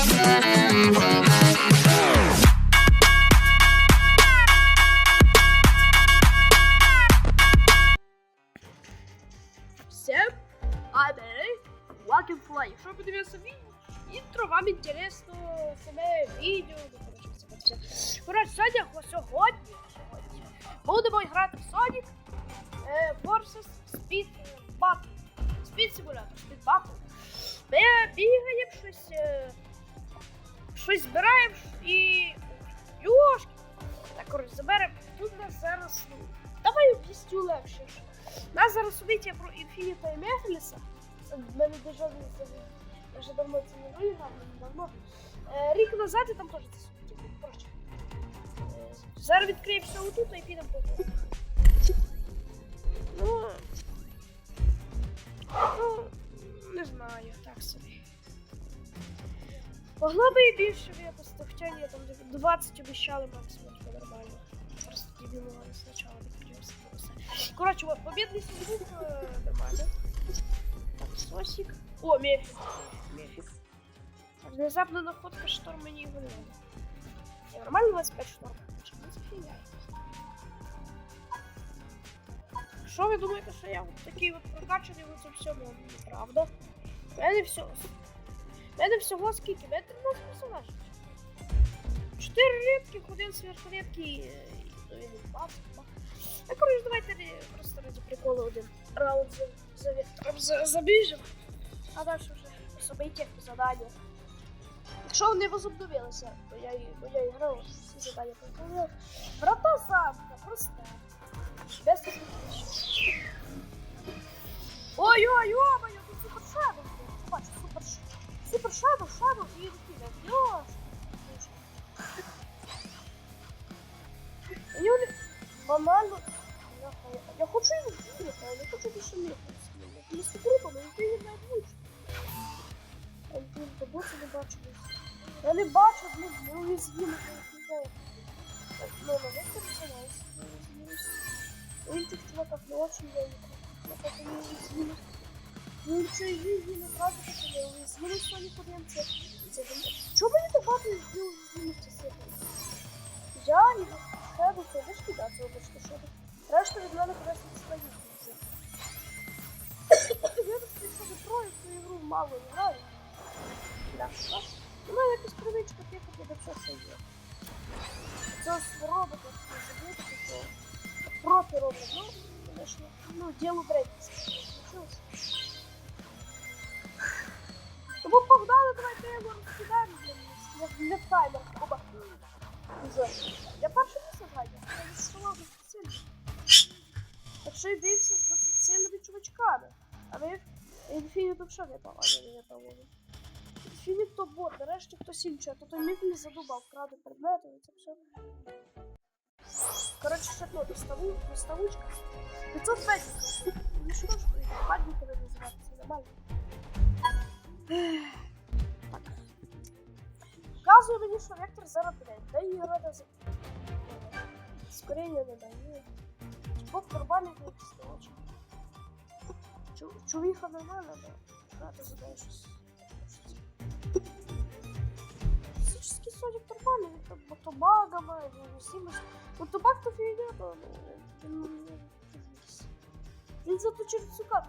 Música щось збираємо і... Йошки! Так, коротше, заберемо. Тут у нас зараз, ну, давай об'ясню легше. Нас зараз событие про Інфініта і Мехліса. Це в мене дуже я вже давно це не виграв, не давно. Е, рік назад і там теж це событие. Коротше. Е, Зараз відкриємо все отут і підемо по. Ну, ну, не знаю, так собі. Могло би і більше випустити, хоча ні, там 20 обіцяли максимум, типу, нормально. Просто дебілували спочатку, не все. Короче, вот, победный сундук э, нормально. Так, сосик. О, мефик. Мефик. Внезапно находка шторма не его надо. Я нормально 25 шторм? Почему зафига? Що ви думаєте, що я от такий от прокачаний в цьому всьому? Неправда. У мене все. Мене всього скільки? У мене 13 персонажів. Чотири рідких, один сверхрідкий, він бац. А коротше, давайте просто ради приколу один раунд за, вектором за. А далі вже особийте по заданню. Якщо вони возобновилися, бо я, бо я грав, всі задання виконував. Врата замка, просто. Без. Ой-ой-ой, тут супер шадов. Бачу, супер ш- Супер шадов, шадов і інфіна. Йош. Мені вони банально. Я- Я хочу його вбити, але не хочу більше мити. Місто круто, але ти її не влучиш. Блін, то боці не бачу. Я не бачу, блін, ну не з'їм, не знаю. Так, ну, на вектор починається. У інших чуваках не очень велико. Я так не уязвимы. Ну, що її не одразу почали уязвимі свої подємці. Це Чого мені так багато її уязвимості сипали? Я і Шеду, це ви ж кидати, вибачте, Шеду. Решта від мене кудись відстають. Я б прийшов про і цю ігру мало граю. Да, так. У якась привичка тихати до всього, що є. Це з робота забити, то профі роблять, ну, конечно, ну, діло бредиться. Тому погнали, давайте його розкидаємо для таймер. Оба. Вже. Я перше місце граю, я відсував сильно. Так я бився з 27 чувачками. А ви Інфініту що не пала, я не пала. Інфініт то бот, нарешті хтось інший, а то той міф не задубав, краде предмети, і це все. Коротше, ще то, доставу, доставучка. 500 метрів. Ну що ж, падніками називається, нормально. Показує мені, що вектор зараз піде. Дай її рада за... Скоріння не дає. Бог нормальний вичисти очі. Чувіха нормально, але рада задає щось. Физический содик нормальный, там мотобагом, невесимость. Мотобаг-то фигня, но... Блин, зато через сука.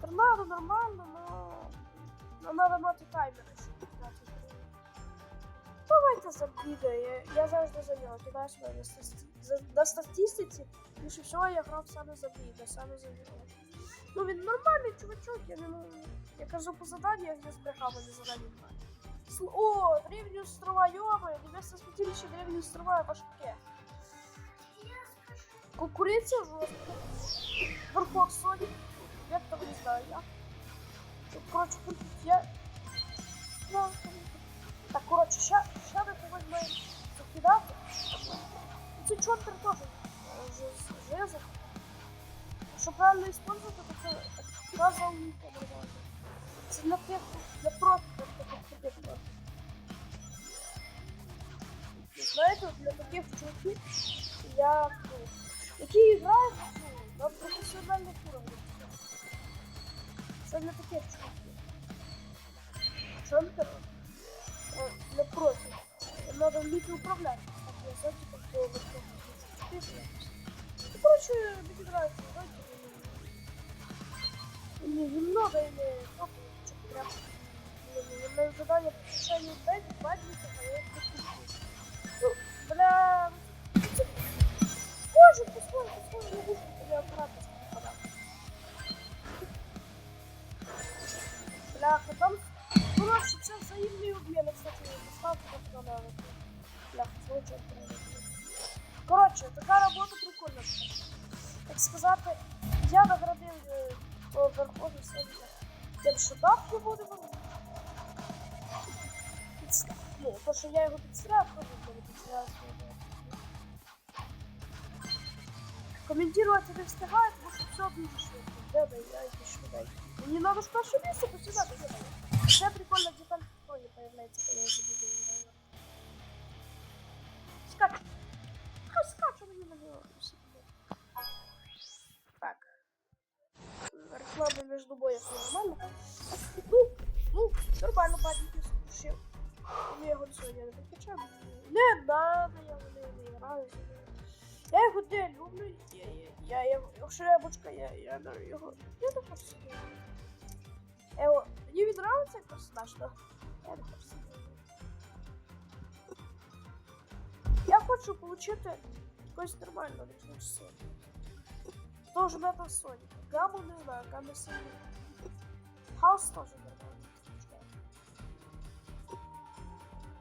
Торнадо нормально, но... но надо мати таймер, щоб грати. Давайте забігай, я, я завжди за нього. Себе на, стати... на статистиці. Більше всього я грав саме за біга, саме за нього. Ну він нормальний чувачок, я не можу. Я кажу по заданнях, я збрехав, а не задання граю. О, древние острова, ё-моё, небесное святилище древние острова, башке. Кукуриця жорстко. Верхов Соник. Як там не знаю я. Тут, коротше, тут я... Ну, так, коротше, ща, ща ми когось маємо закидати. Це чортер теж е, з- жезл. Щоб правильно использувати, то це казал не помогає. Це на тих, на для таких тобі Знаєте, для таких чуваків, як, ну, які грають ну, на професіональних уровнях. Це для таких чуваків. Шантер э, напротив. Надо уметь управлять. Так, я так вот. Ну, короче, мне нравится, ну, не, немного или только что-то прям. Не, не, на задание по решению То, що я його підстряв, буду підстряв. Комментировать не встигаю, тому що все дуже швидко. Де я йду швиденько. Мені треба ж перше місце посідати, де де. Ще прикольна деталь в фоні появляється, коли я вже буду грати. Скачу. Скачу мені на нього. Так. Реклама між боями нормально. Ну, ну, нормально бадники неї не граю. Я його не люблю. Я, я, я його, якщо я бочка, я, я не його. Я не хочу собі. Я його, мені він нравиться як персонаж, но я не хочу собі. Я хочу получити якось нормально від Sonic. Тоже Metal Sonic. Гаму не знаю, Гаму Sonic. Хаус тоже нормально.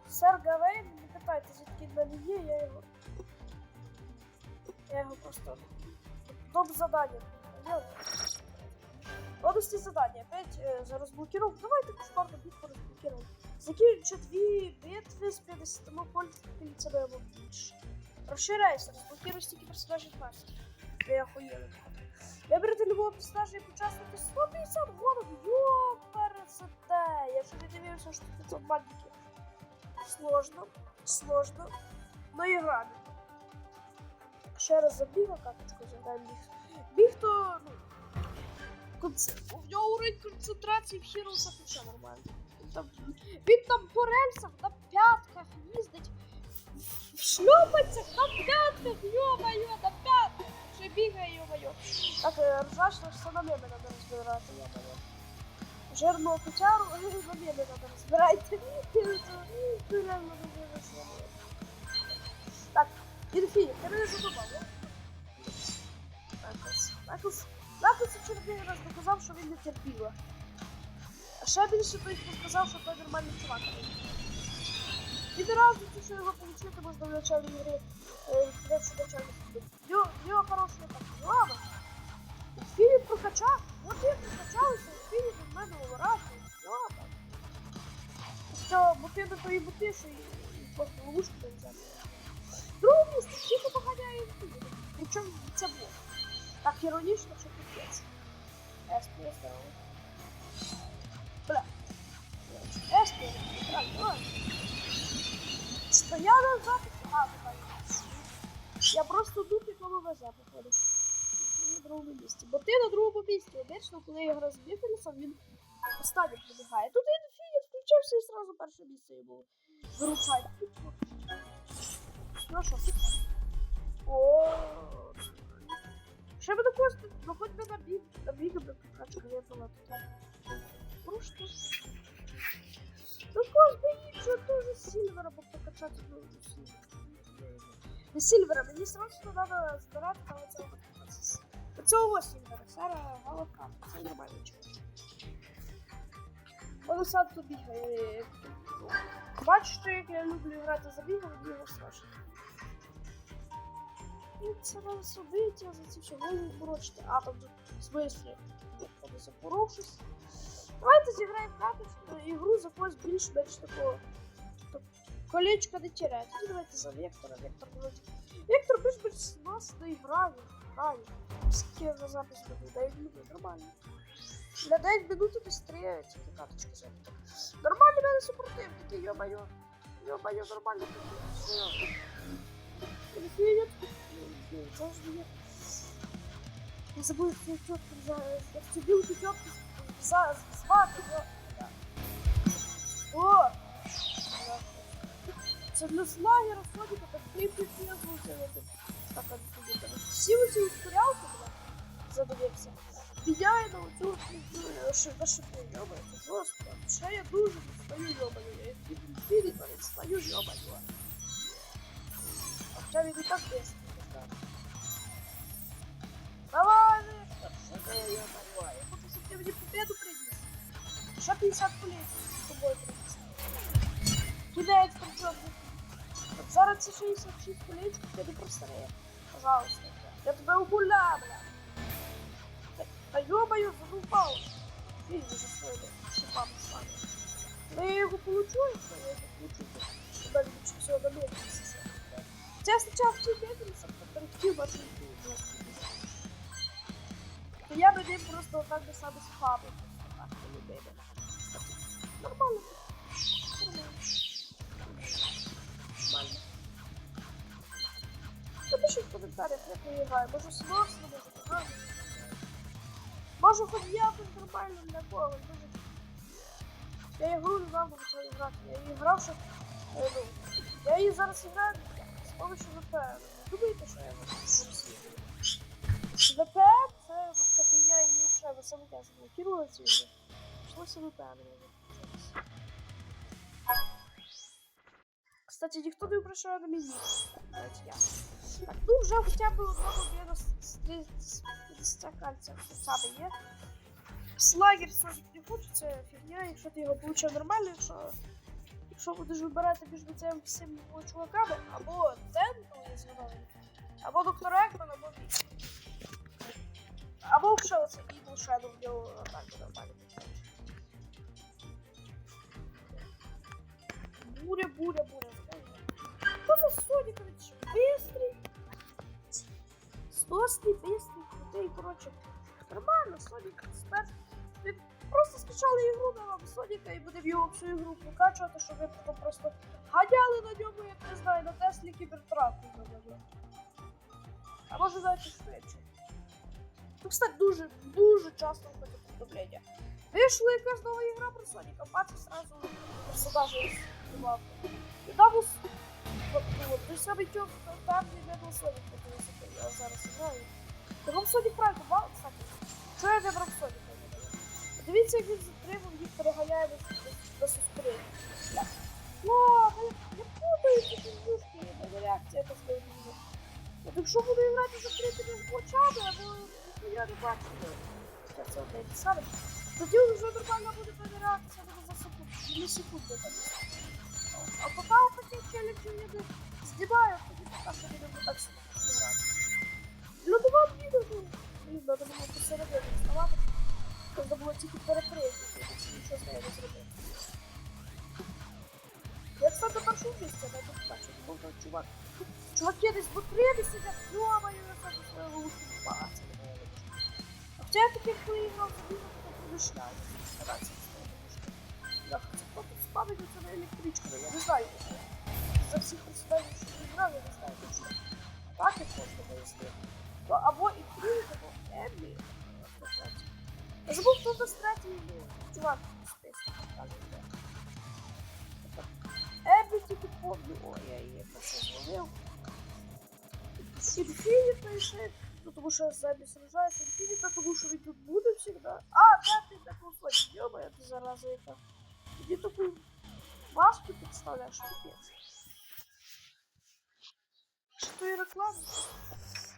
Сер Гавейн, питайте, звідки в мене є, я його. Я його просто. Топ задання. Области задания. Опять э, за разблокировку. Давайте кошмарно битву разблокируем. Закинуть дві битви з 50 польцями або більше. Розширяйся, розблокируй стільки персонажів класів. Я охуєла. Вибрати любого персонажа і почаснити 150 голов. Ёпересете. Я ще не дивився, що 500 бандиків. Сложно, сложно, но играли. Ще раз забігла карточку задаємо біг. Біг то, ну, конце... у нього уровень концентрації в Хіроусах ще нормально. Він там, він там по рельсах на п'ятках їздить, в шльопанцях на п'ятках, йо-моє, на п'ятках. Ще бігає, йо-моє. Так, е, ржачно все на меми треба розбирати, йо-моє. Жирного котяру на меми треба розбирайте. Так, Інфіні, ти мене задумав, не? Накус. Накус. Накус вчора раз доказав, що він не терпіла. А ще більше той, хто сказав, що той нормальний чувак. І не разу ті, що його получити можна в началі гри, відкривши начальну суду. В нього хороший так. Ладно. Філіп прокачав. От я прокачалися, і мене уворачує. Ладно. Що, бути до твої бути, що і і просто ловушку не взяти. Друге місце, тільки поганяє інфіні. Причому це було. Так іронічно, що капець. Еспі, здорово. Бля. Еспі, правильно. Стояла запис. А, давай. Я просто дух, якому везе, походу. На другому місці. Бо ти на другому місці. Обично, коли я граю з він останнім прибігає. Тут він фініт включився і одразу перше місце йому виручає. Ну що? О. Ще би також, ну хоч би набіг, набіг би прокачка, я була тут. Ну що ж. Також би іншого теж Сільвера би прокачати, ну, Сільвера. Не Сільвера, мені срочно треба збирати на оцього процес. Оцього Сільвера, Сара Галака, це нормально чого. Воно сам тут бігає. Бачите, як я люблю грати за бігом, мені його страшно. І це треба зробити, а за ці всього голову борочити. А, там тут в смислі. Там запоровшись. Давайте зіграємо карточку ігру за когось більш-менш такого. так, Колечко не тіряє. Тоді давайте за Вектора. Вектор вроді. Вектор більш-менш з нас не грає. Грає. Скільки я за запис буду? 9 минут, нормально. На 9 минут десь 3 тільки карточки забити. Нормальний мене супротивники, йо-моє. Йо-моє, нормально. Привет. Не забудь свою тетку за... Вцепил ты тетку за... Звати, Це для слагера Соніка так кліпів не озвучувати. Так, от тоді там. Всі оці ускорялки, бля, задивився. Міняє на оцю що на що ти йобаю, це просто. Ще я дуже стою йобаю, я філі перед стою йобаю. А хоча він і так десь, не знаю. Давай, Віктор, що ти йобаю? Я хочу, щоб ти мені победу приніс. Ще 50 поліцій з тобою приніс. Кидает причем. Вот зараз це 66 поліцій, ти не простареє. Пожалуйста. Я тебе угуляю, бля. Та йобаю, задупав. Фільм за своїми шипами з вами. Ну я його получу, якщо я його получу, то тебе лучше всього добитися. Це я спочатку хотів битися, потім хотів бачити жорстко. То я би ним просто отак би саме схабив. Так, не любив. Нормально. Нормально. Нормально. Напишіть в коментарях, як я граю. Може сложно, може погано. Може хоч якось нормально для когось. Може... Я ігру недавно почав грати. Я її грав, що... е, ну, Я її зараз граю з помощью VPN. Не думайте, що я VPN це вот така фігня і не вже ви самі теж заблокували цю ігру. Прийшлося VPN вибрати. Кстати, ніхто не впрошує на мені. Навіть я. Так, ну вже хоча б одного мінус з кальця саме є. Слагер сложить не хоче, це фігня, якщо ти його получив нормально, якщо, якщо будеш вибирати між цими всіма чуваками, або Ден, коли я згадав, або доктор Екман, або Вік. Або вже оце Evil Shadow в нього так нормально. Буря, буря, буря. Что за Соникович? Быстрый. Сносный, быстрый, крутый, короче. Нормально, Соник експерт. Ми просто скачали ігру на вам Соніка і будемо його всю ігру прокачувати, щоб ви потім просто ганяли на ньому, як не знаю, на Теслі Кібертрак. А може навіть і швидше. Ну, кстати, дуже, дуже часто входить повідомлення. Вийшла якась нова ігра про Соніка, бачу сразу персонажа знімав. І там ус... от, ну, от, той самий тьом, там не був Сонік, я зараз граю. Тому Сонік правильно, мало, кстати. Що я вибрав Соніка? Дивіться, як він затримав, їх переганяє на суспільні. Ладно, я, я путаю ці фігушки, мене реакція якась не буде. От якщо буду грати з закритими очами, або я не бачу, що це одне і саме, тоді вже нормально буде мене реакція буде за секунду, не секунди там. А такі челенджі я не знімаю, ну тому що Зебі сражається Інфініта, тому що він тут буде завжди. А, да, ти так уходиш, йома, ти зараза яка. Тоді таку маску підставляєш, капець. Що то і реклама?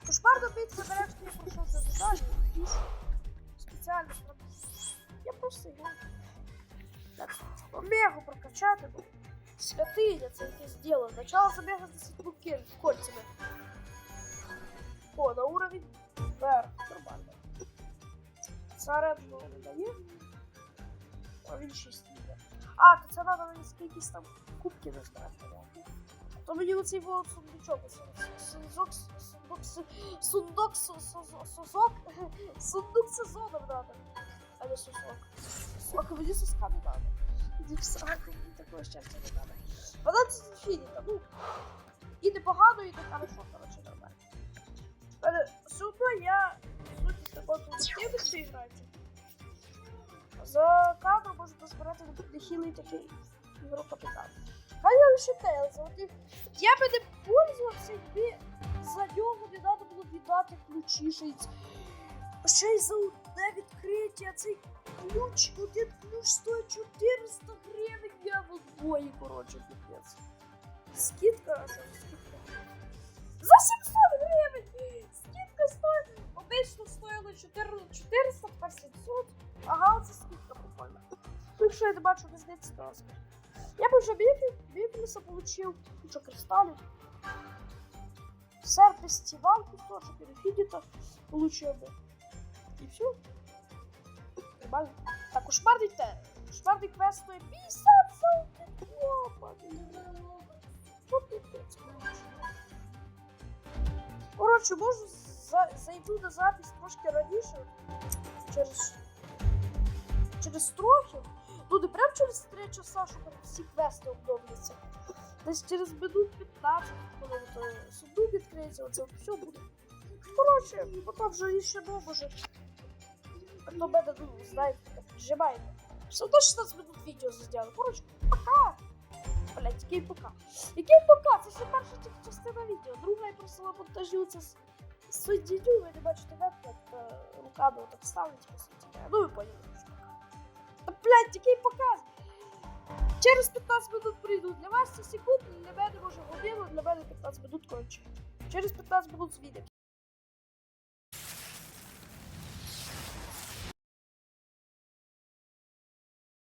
Кошмар добить забереш, я пройшов це задання, якісь спеціально щоб- Я просто граю. Так, Омегу прокачати, ну. Святиня, це якесь діло. Начало забігати з 10 кольцями. О, на уровень вверх. Нормально. Царевну не дає. А він 6 йде. А, то це треба мені скількись там кубки назбирати. То мені оцей вот сундучок. Сундук, сундук, сундук, сузок, сундук сезону надо. А не сусок. Сок, мені суска не надо. Іди в сраку, мені такого щастя не надо. Вона це фініта, ну. І непогано, і не хорошо, коротше, Але все я такого активності грати. За кадром можу позбирати нехилий такий ігру капітан. Хай лише Тейлза. Я би не пользувався, якби за нього не треба було віддати ключі. Ще й за одне відкриття цей ключ, один ключ стоїть 400 гривень, я в одної, коротше, піпець. Скидка, а що скидка? За 700 гривень! Скидка стоїть, обично стоїло 4 400, тепер 700. Ага, це скидка прикольна. Ну, якщо я не бачу різниці, то скажу. Я бы уже Библиса получил, уже кристаллы. Сэр фестиваль тоже перефидита получил бы. И все. Нормально. Так, кошмарный те. Кошмарный квест стоит 50 золотых. Опа, Що пипець, коротше. Коротше, можу за, зайду на запись трошки раніше. Через. Через трохи. Ну, не прям через 3 часа, щоб всі квести обновляться. Десь через минут 15, коли сундук відкриється, оце все буде. Коротше, потім вже ще ну, може. А то мене, ну, знаєте, так піджимаєте. Все одно 16 минут відео зняли. Коротше, пока. Блять, який пока. Який пока? Це ще перша частина відео. Друга я просила монтажу це Соединю, ви не бачите веб, як була так ставить, по суті. Ну ви поняли. що. Та, блядь, який показ? Через 15 минут прийду. Для вас це секунд, для мене може годину, для мене 15 минут кончить. Через 15 минут звідти.